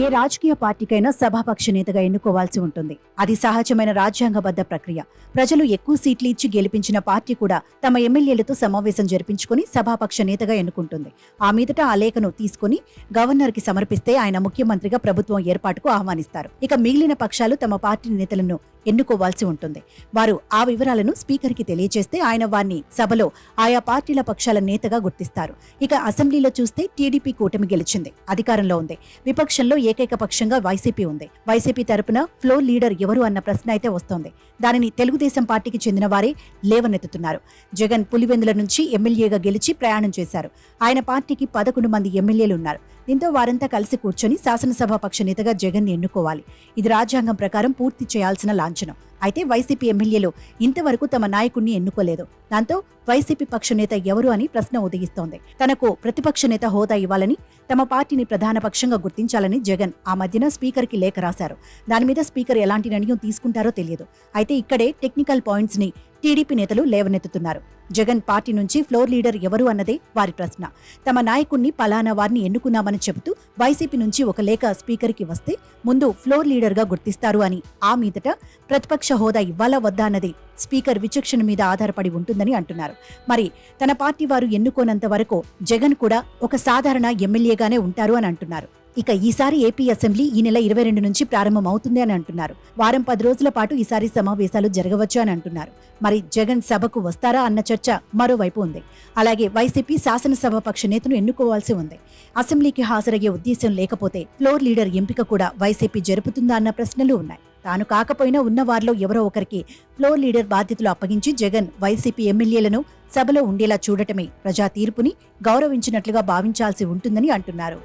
ఏ రాజకీయ పార్టీకైనా సభాపక్ష నేతగా ఎన్నుకోవాల్సి ఉంటుంది. అది సహజమైన రాజ్యాంగబద్ధ ప్రక్రియ. ప్రజలు ఎక్కువ సీట్లు ఇచ్చి గెలిపించిన పార్టీ కూడా తమ ఎమ్మెల్యేలతో సమావేశం జరిపించుకుని సభాపక్ష నేతగా ఎన్నుకుంటుంది. ఆ మీదట ఆ లేఖను తీసుకుని గవర్నర్కి సమర్పిస్తే ఆయన ముఖ్యమంత్రిగా ప్రభుత్వం ఏర్పాటుకు ఆహ్వానిస్తారు. ఇక మిగిలిన పక్షాలు తమ పార్టీ నేతలను ఎన్నుకోవాల్సి ఉంటుంది. వారు ఆ వివరాలను స్పీకర్కి తెలియజేస్తే ఆయన వారిని సభలో ఆయా పార్టీల పక్షాల నేతగా గుర్తిస్తారు. ఇక అసెంబ్లీలో చూస్తే టీడీపీ కూటమి గెలిచింది. అధికారంలో ఉంది. విపక్షంలో ఏకైక పక్షంగా వైసీపీ ఉంది. వైసీపీ తరపున ఫ్లోర్ లీడర్ ఎవరు అన్న ప్రశ్న అయితే వస్తోంది. దానిని తెలుగుదేశం పార్టీకి చెందిన వారే లేవనెత్తుతున్నారు. జగన్ పులివెందుల నుంచి ఎమ్మెల్యేగా గెలిచి ప్రయాణం చేశారు. ఆయన పార్టీకి పదకొండు మంది ఎమ్మెల్యేలు ఉన్నారు. దీంతో వారంతా కలిసి కూర్చొని శాసనసభ పక్ష నేతగా జగన్ ఎన్నుకోవాలి. ఇది రాజ్యాంగం ప్రకారం పూర్తి చేయాల్సిన లాంఛనం. అయితే వైసీపీ ఎమ్మెల్యేలు ఇంతవరకు తమ నాయకుణ్ణి ఎన్నుకోలేదు. దాంతో వైసీపీ పక్ష నేత ఎవరు అని ప్రశ్న ఉదయిస్తోంది. తనకు ప్రతిపక్ష నేత హోదా ఇవ్వాలని తమ పార్టీని ప్రధాన పక్షంగా గుర్తించాలని జగన్ ఆ మధ్యన స్పీకర్కి లేఖ రాశారు. దాని మీద స్పీకర్ ఎలాంటి నిర్ణయం తీసుకుంటారో తెలియదు. అయితే ఇక్కడే టెక్నికల్ పాయింట్స్ని టీడీపీ నేతలు లేవనెత్తుతున్నారు. జగన్ పార్టీ నుంచి ఫ్లోర్ లీడర్ ఎవరు అన్నదే వారి ప్రశ్న. తమ నాయకుణ్ణి పలానా వారిని ఎన్నుకున్నామని చెబుతూ వైసీపీ నుంచి ఒక లేఖ స్పీకర్కి వస్తే ముందు ఫ్లోర్ లీడర్గా గుర్తిస్తారు అని. ఆ మీదట ప్రతిపక్ష హోదా ఇవ్వాలా వద్దా అన్నది స్పీకర్ విచక్షణ మీద ఆధారపడి ఉంటుందని అంటున్నారు. మరి తన పార్టీ వారు ఎన్నుకోనంత వరకు జగన్ కూడా ఒక సాధారణ ఎమ్మెల్యేగానే ఉంటారు అని అంటున్నారు. ఇక ఈసారి ఏపీ అసెంబ్లీ ఈ నెల ఇరవై రెండు నుంచి ప్రారంభం అవుతుంది అని అంటున్నారు. వారం పది రోజుల పాటు ఈసారి సమావేశాలు జరగవచ్చు అని అంటున్నారు. మరి జగన్ సభకు వస్తారా అన్న చర్చ మరోవైపు ఉంది. అలాగే వైసీపీ శాసనసభ పక్ష నేతను ఎన్నుకోవాల్సి ఉంది. అసెంబ్లీకి హాజరయ్యే ఉద్దేశం లేకపోతే ఫ్లోర్ లీడర్ ఎంపిక కూడా వైసీపీ జరుపుతుందా అన్న ప్రశ్నలు ఉన్నాయి. తాను కాకపోయినా ఉన్న వారిలో ఎవరో ఒకరికి ఫ్లోర్ లీడర్ బాధ్యతలు అప్పగించి జగన్ వైసీపీ ఎమ్మెల్యేలను సభలో ఉండేలా చూడటమే ప్రజా తీర్పుని గౌరవించినట్లుగా భావించాల్సి ఉంటుందని అంటున్నారు.